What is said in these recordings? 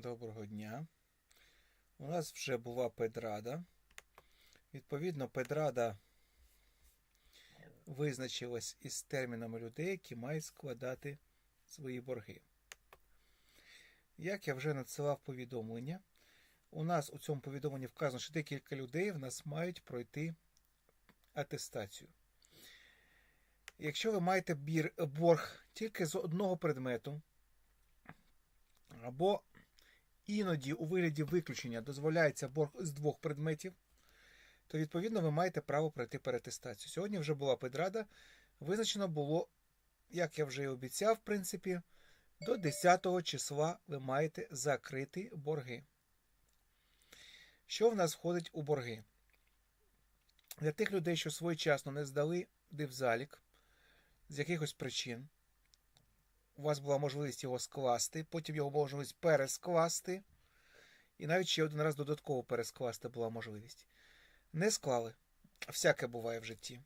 Доброго дня. У нас вже була педрада. Відповідно, педрада визначилась із термінами людей, які мають складати свої борги. Як я вже надсилав повідомлення, у нас у цьому повідомленні вказано, що декілька людей в нас мають пройти атестацію. Якщо ви маєте бір, борг тільки з одного предмету, або іноді у вигляді виключення дозволяється борг з двох предметів, то відповідно ви маєте право пройти перетестацію. Сьогодні вже була педрада. Визначено було, як я вже і обіцяв, в принципі, до 10 числа ви маєте закрити борги. Що в нас входить у борги? Для тих людей, що своєчасно не здали дивзалік з якихось причин, у вас була можливість його скласти, потім його можливість перескласти, і навіть ще один раз додатково перескласти була можливість. Не склали. Всяке буває в житті.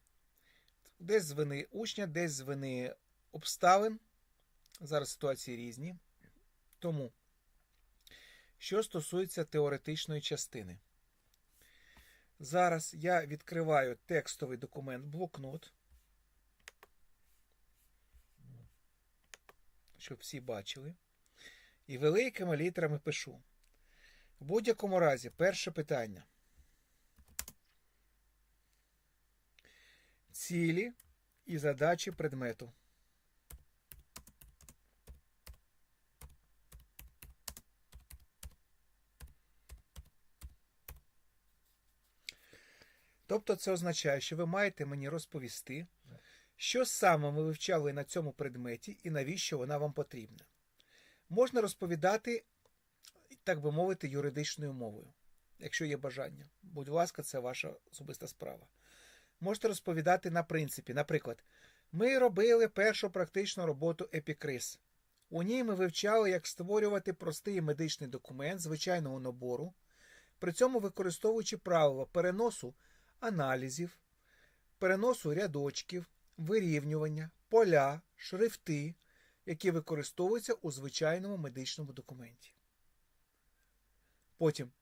Десь з вини учня, десь з вини обставин. Зараз ситуації різні. Тому, що стосується теоретичної частини, зараз я відкриваю текстовий документ блокнот. Щоб всі бачили. І великими літерами пишу. В будь-якому разі, перше питання. Цілі і задачі предмету. Тобто це означає, що ви маєте мені розповісти, що саме ми вивчали на цьому предметі і навіщо вона вам потрібна? Можна розповідати, так би мовити, юридичною мовою, якщо є бажання. Будь ласка, це ваша особиста справа. Можете розповідати на принципі. Наприклад, ми робили першу практичну роботу епікриз. У ній ми вивчали, як створювати простий медичний документ звичайного набору, при цьому використовуючи правила переносу аналізів, переносу рядочків, вирівнювання, поля, шрифти, які використовуються у звичайному медичному документі. Потім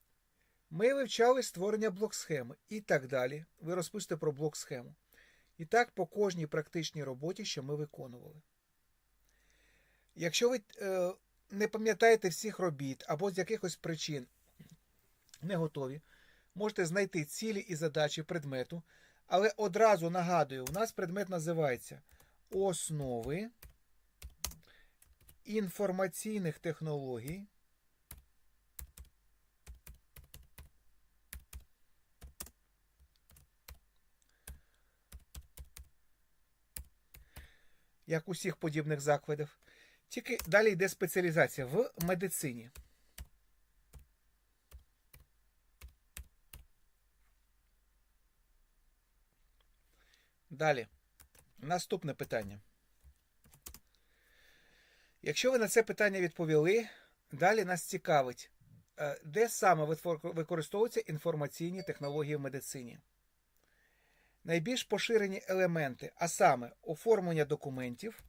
ми вивчали створення блок-схеми і так далі. Ви розпишете про блок-схему. І так по кожній практичній роботі, що ми виконували. Якщо ви е, не пам'ятаєте всіх робіт або з якихось причин не готові, можете знайти цілі і задачі предмету. Але одразу нагадую, у нас предмет називається Основи інформаційних технологій. Як усіх подібних закладів. Тільки далі йде спеціалізація в медицині. Далі. Наступне питання. Якщо ви на це питання відповіли, далі нас цікавить, е, де саме використовуються інформаційні технології в медицині. Найбільш поширені елементи, а саме оформлення документів.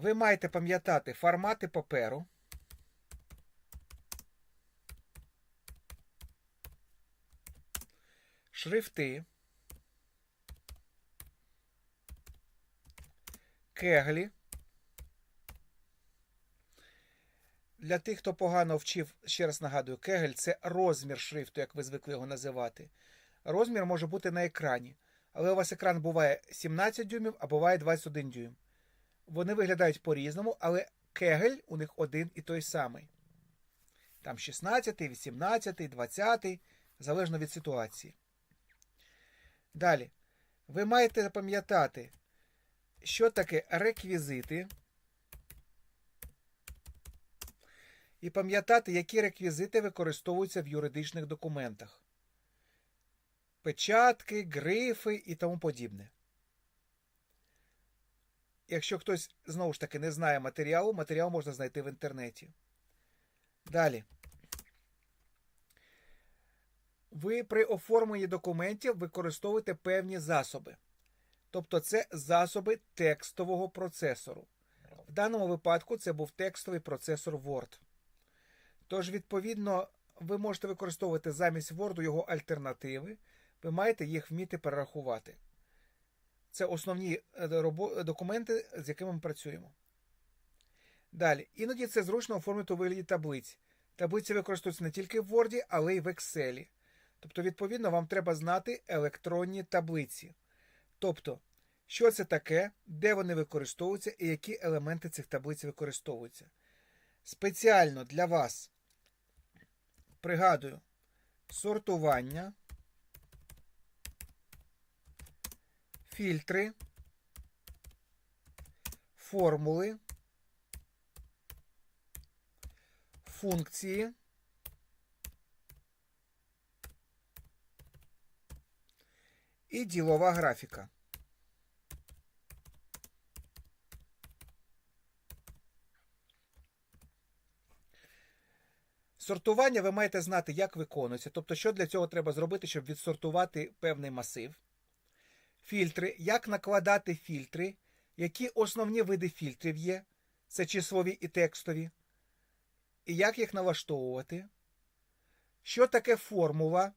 Ви маєте пам'ятати формати паперу. Шрифти. Кеглі. Для тих, хто погано вчив, ще раз нагадую, кегель це розмір шрифту, як ви звикли його називати. Розмір може бути на екрані. Але у вас екран буває 17 дюймів, а буває 21 дюйм. Вони виглядають по-різному, але кегель у них один і той самий. Там 16, 18, 20, залежно від ситуації. Далі. Ви маєте запам'ятати, що таке реквізити. І пам'ятати, які реквізити використовуються в юридичних документах. Печатки, грифи і тому подібне. Якщо хтось знову ж таки не знає матеріалу, матеріал можна знайти в інтернеті. Далі. ви при оформленні документів використовуєте певні засоби. Тобто це засоби текстового процесору. В даному випадку це був текстовий процесор Word. Тож, відповідно, ви можете використовувати замість Word його альтернативи, ви маєте їх вміти перерахувати. Це основні е, документи, з якими ми працюємо. Далі, іноді це зручно оформити у вигляді таблиць. Таблиці використовуються не тільки в Word, але й в Excel. Тобто, відповідно, вам треба знати електронні таблиці. Тобто, що це таке, де вони використовуються і які елементи цих таблиць використовуються. Спеціально для вас пригадую сортування, фільтри, формули, функції. І ділова графіка. Сортування ви маєте знати, як виконується, тобто, що для цього треба зробити, щоб відсортувати певний масив. Фільтри, як накладати фільтри, які основні види фільтрів є, це числові і текстові, і як їх налаштовувати. Що таке формула?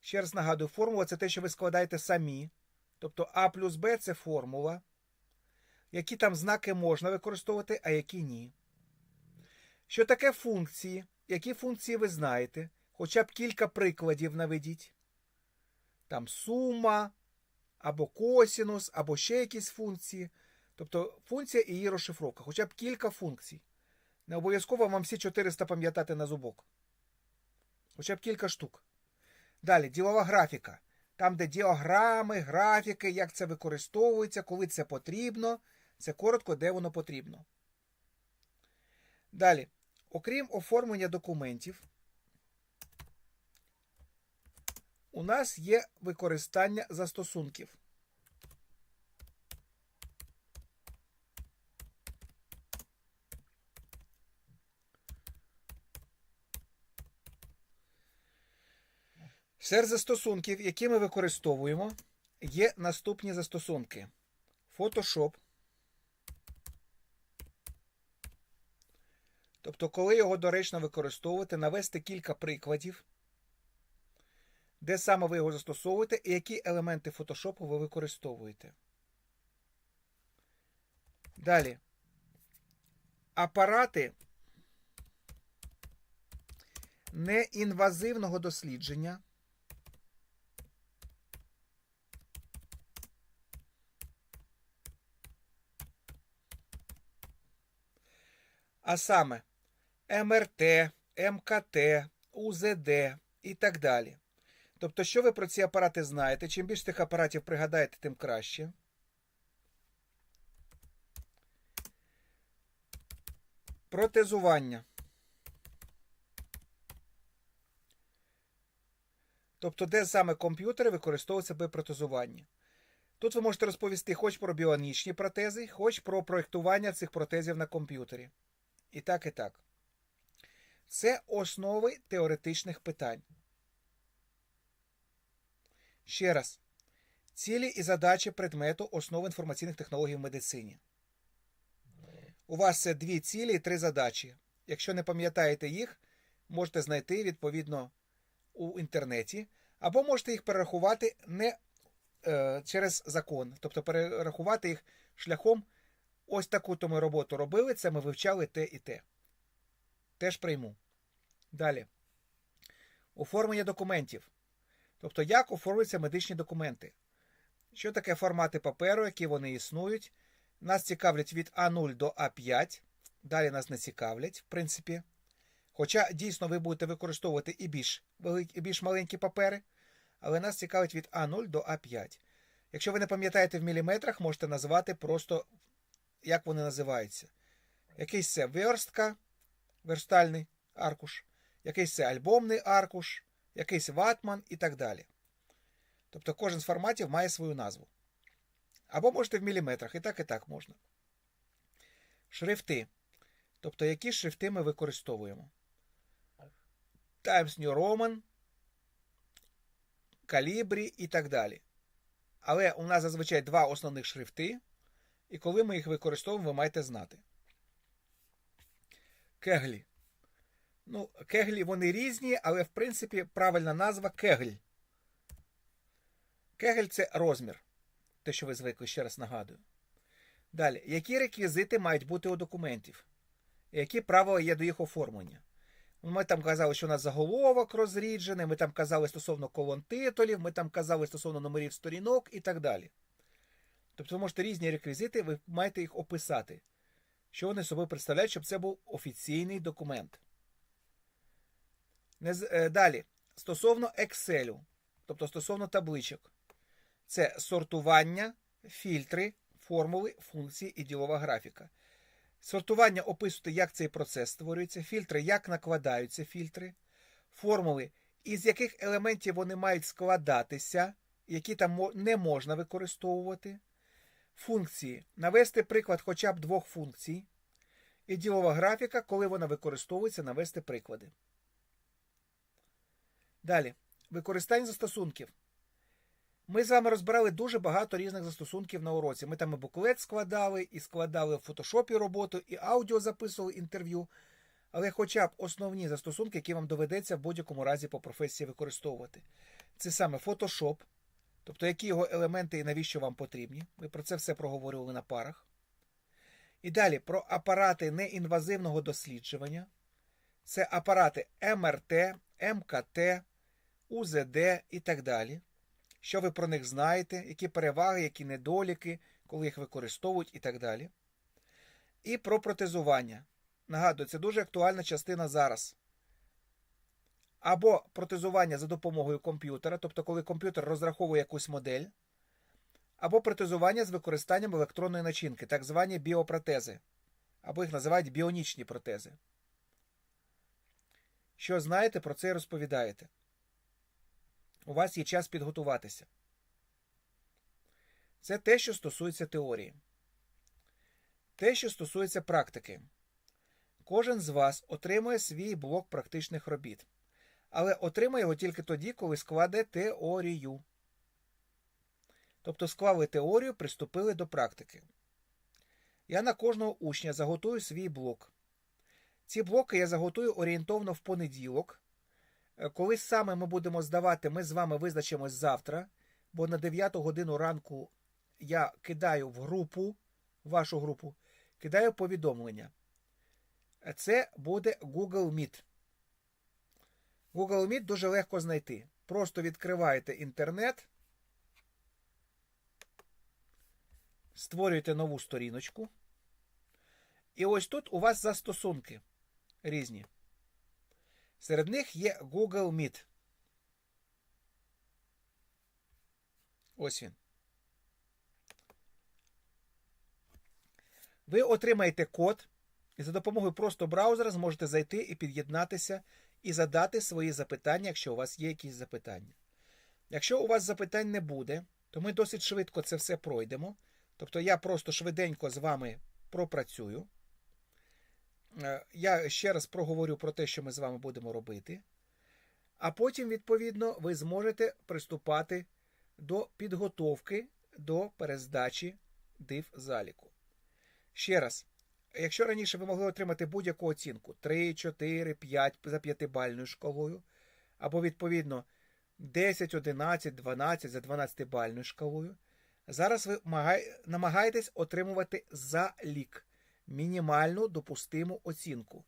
Ще раз нагадую, формула це те, що ви складаєте самі. Тобто А плюс Б це формула. Які там знаки можна використовувати, а які ні. Що таке функції? Які функції ви знаєте? Хоча б кілька прикладів наведіть. Там сума, або косінус, або ще якісь функції. Тобто функція і її розшифровка. Хоча б кілька функцій. Не обов'язково вам всі 400 пам'ятати на зубок. Хоча б кілька штук. Далі, ділова графіка. Там, де діаграми, графіки, як це використовується, коли це потрібно. Це коротко, де воно потрібно. Далі, окрім оформлення документів, у нас є використання застосунків. Серед застосунків, які ми використовуємо, є наступні застосунки: Photoshop. Тобто, коли його доречно використовувати, навести кілька прикладів, де саме ви його застосовуєте і які елементи Photoshop ви використовуєте. Далі. Апарати неінвазивного дослідження. А саме МРТ, МКТ, УЗД і так далі. Тобто, що ви про ці апарати знаєте? Чим більше тих апаратів пригадаєте, тим краще. Протезування. Тобто, де саме комп'ютери використовуються при протезуванні. Тут ви можете розповісти хоч про біонічні протези, хоч про проєктування цих протезів на комп'ютері. І так, і так. Це основи теоретичних питань. Ще раз. Цілі і задачі предмету основи інформаційних технологій в медицині. У вас це дві цілі і три задачі. Якщо не пам'ятаєте їх, можете знайти відповідно у інтернеті, або можете їх перерахувати не е, через закон, тобто перерахувати їх шляхом. Ось таку то ми роботу робили, це ми вивчали те і те. Теж прийму. Далі. Оформлення документів. Тобто, як оформлюються медичні документи. Що таке формати паперу, які вони існують? Нас цікавлять від А0 до А5. Далі нас не цікавлять, в принципі. Хоча дійсно ви будете використовувати і більш, і більш маленькі папери, але нас цікавить від А0 до А5. Якщо ви не пам'ятаєте в міліметрах, можете назвати просто, як вони називаються. Якийсь це верстка, верстальний аркуш, якийсь це альбомний аркуш, якийсь ватман і так далі. Тобто кожен з форматів має свою назву. Або можете в міліметрах, і так, і так можна. Шрифти. Тобто, які шрифти ми використовуємо. Times New Roman, калібрі і так далі. Але у нас зазвичай два основних шрифти, і коли ми їх використовуємо, ви маєте знати. Кеглі. Ну, кеглі вони різні, але в принципі правильна назва кегль. Кегель це розмір. Те, що ви звикли, ще раз нагадую. Далі, які реквізити мають бути у документів? Які правила є до їх оформлення? Ми там казали, що у нас заголовок розріджений, ми там казали стосовно колон титулів, ми там казали стосовно номерів сторінок і так далі. Тобто ви можете різні реквізити, ви маєте їх описати. Що вони собою представляють, щоб це був офіційний документ. Е, Далі, стосовно Excel, тобто стосовно табличок, це сортування, фільтри, формули, функції і ділова графіка. Сортування описуєте, як цей процес створюється, фільтри, як накладаються фільтри, формули, із яких елементів вони мають складатися, які там не можна використовувати. Функції. Навести приклад хоча б двох функцій. І ділова графіка, коли вона використовується, навести приклади. Далі. Використання застосунків. Ми з вами розбирали дуже багато різних застосунків на уроці. Ми там і буклет складали, і складали в фотошопі роботу, і аудіо записували інтерв'ю. Але хоча б основні застосунки, які вам доведеться в будь-якому разі по професії використовувати. Це саме Photoshop, тобто які його елементи і навіщо вам потрібні. Ми про це все проговорювали на парах. І далі про апарати неінвазивного досліджування. Це апарати МРТ, МКТ, УЗД і так далі. Що ви про них знаєте, які переваги, які недоліки, коли їх використовують і так далі. І про протезування. Нагадую, це дуже актуальна частина зараз. Або протезування за допомогою комп'ютера, тобто коли комп'ютер розраховує якусь модель, або протезування з використанням електронної начинки, так звані біопротези, або їх називають біонічні протези. Що знаєте, про це і розповідаєте. У вас є час підготуватися. Це те, що стосується теорії. Те, що стосується практики. Кожен з вас отримує свій блок практичних робіт. Але отримає його тільки тоді, коли складе теорію. Тобто склали теорію, приступили до практики. Я на кожного учня заготую свій блок. Ці блоки я заготую орієнтовно в понеділок. Е, Коли саме ми будемо здавати, ми з вами визначимось завтра, бо на 9 годину ранку я кидаю в групу, вашу групу, кидаю повідомлення. Е, Це буде Google Meet. Google Meet дуже легко знайти. Просто відкриваєте інтернет, створюєте нову сторіночку. І ось тут у вас застосунки різні. Серед них є Google Meet. Ось він. Ви отримаєте код, і за допомогою просто браузера зможете зайти і під'єднатися і задати свої запитання, якщо у вас є якісь запитання. Якщо у вас запитань не буде, то ми досить швидко це все пройдемо. Тобто я просто швиденько з вами пропрацюю. Е, Я ще раз проговорю про те, що ми з вами будемо робити. А потім, відповідно, ви зможете приступати до підготовки до перездачі див заліку. Ще раз, якщо раніше ви могли отримати будь-яку оцінку 3, 4, 5 за 5-бальною шкалою, або, відповідно, 10, 11, 12 за 12-бальною шкалою, зараз ви намагаєтесь отримувати залік мінімальну допустиму оцінку.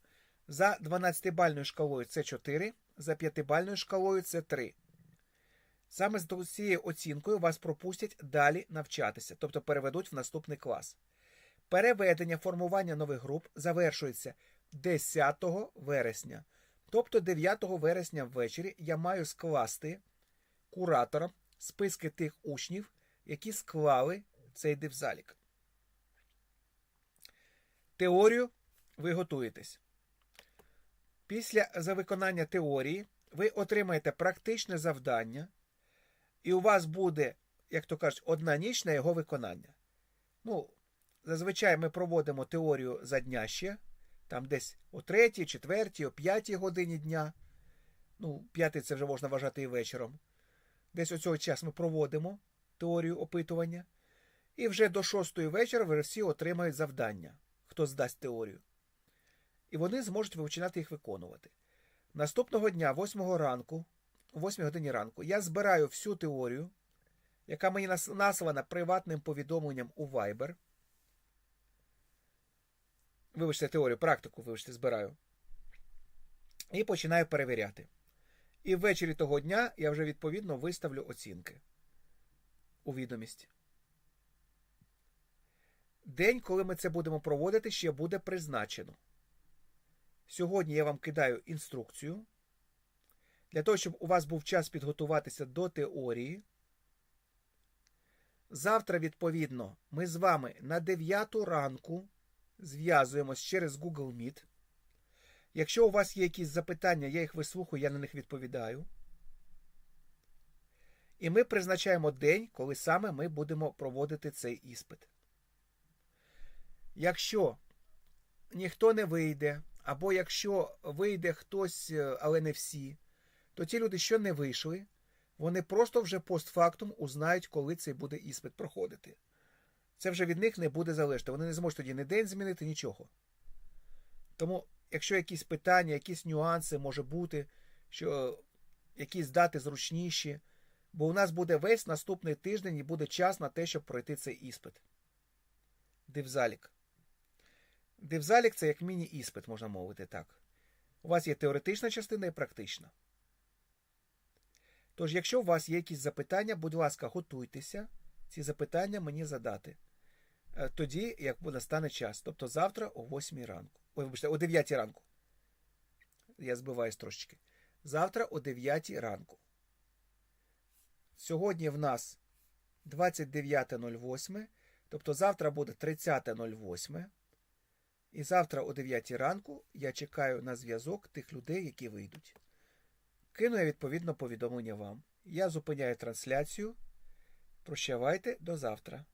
За 12-бальною шкалою це 4, за 5-бальною шкалою це 3. Саме з цією оцінкою вас пропустять далі навчатися, тобто переведуть в наступний клас. Переведення формування нових груп завершується 10 вересня. Тобто 9 вересня ввечері я маю скласти кураторам списки тих учнів, які склали цей дивзалік. Теорію ви готуєтесь. Після за виконання теорії ви отримаєте практичне завдання, і у вас буде, як то кажуть, одна ніч на його виконання. Ну, зазвичай ми проводимо теорію за дня ще, там десь о 3, 4, о 5 годині дня. Ну, п'ятий це вже можна вважати і вечором. Десь о цього час ми проводимо теорію опитування. І вже до 6 вечора ви всі отримають завдання, хто здасть теорію. І вони зможуть починати їх виконувати. Наступного дня, 8 ранку, о 8 годині ранку, я збираю всю теорію, яка мені нас- наслана приватним повідомленням у Viber. Вибачте, теорію, практику, вибачте, збираю. І починаю перевіряти. І ввечері того дня я вже відповідно виставлю оцінки у відомість. День, коли ми це будемо проводити, ще буде призначено. Сьогодні я вам кидаю інструкцію. Для того, щоб у вас був час підготуватися до теорії. Завтра, відповідно, ми з вами на 9 ранку зв'язуємось через Google Meet. Якщо у вас є якісь запитання, я їх вислухаю, я на них відповідаю. І ми призначаємо день, коли саме ми будемо проводити цей іспит. Якщо ніхто не вийде, або якщо вийде хтось, е, але не всі, то ті люди, що не вийшли, вони просто вже постфактум узнають, коли цей буде іспит проходити. Це вже від них не буде залежати. Вони не зможуть тоді ні день змінити, нічого. Тому, якщо якісь питання, якісь нюанси може бути, що якісь дати зручніші, бо у нас буде весь наступний тиждень і буде час на те, щоб пройти цей іспит. Дивзалік. Дивзалік це як міні-іспит, можна мовити так. У вас є теоретична частина і практична. Тож, якщо у вас є якісь запитання, будь ласка, готуйтеся ці запитання мені задати. Е, Тоді, як настане час, тобто завтра о 8 ранку. Ой, вибачте, о 9 ранку. Я збиваюсь трошечки. Завтра о 9 ранку. Сьогодні в нас 29.08, тобто завтра буде 30.08. І завтра о 9 ранку я чекаю на зв'язок тих людей, які вийдуть. Кину я відповідно повідомлення вам. Я зупиняю трансляцію. Прощавайте до завтра.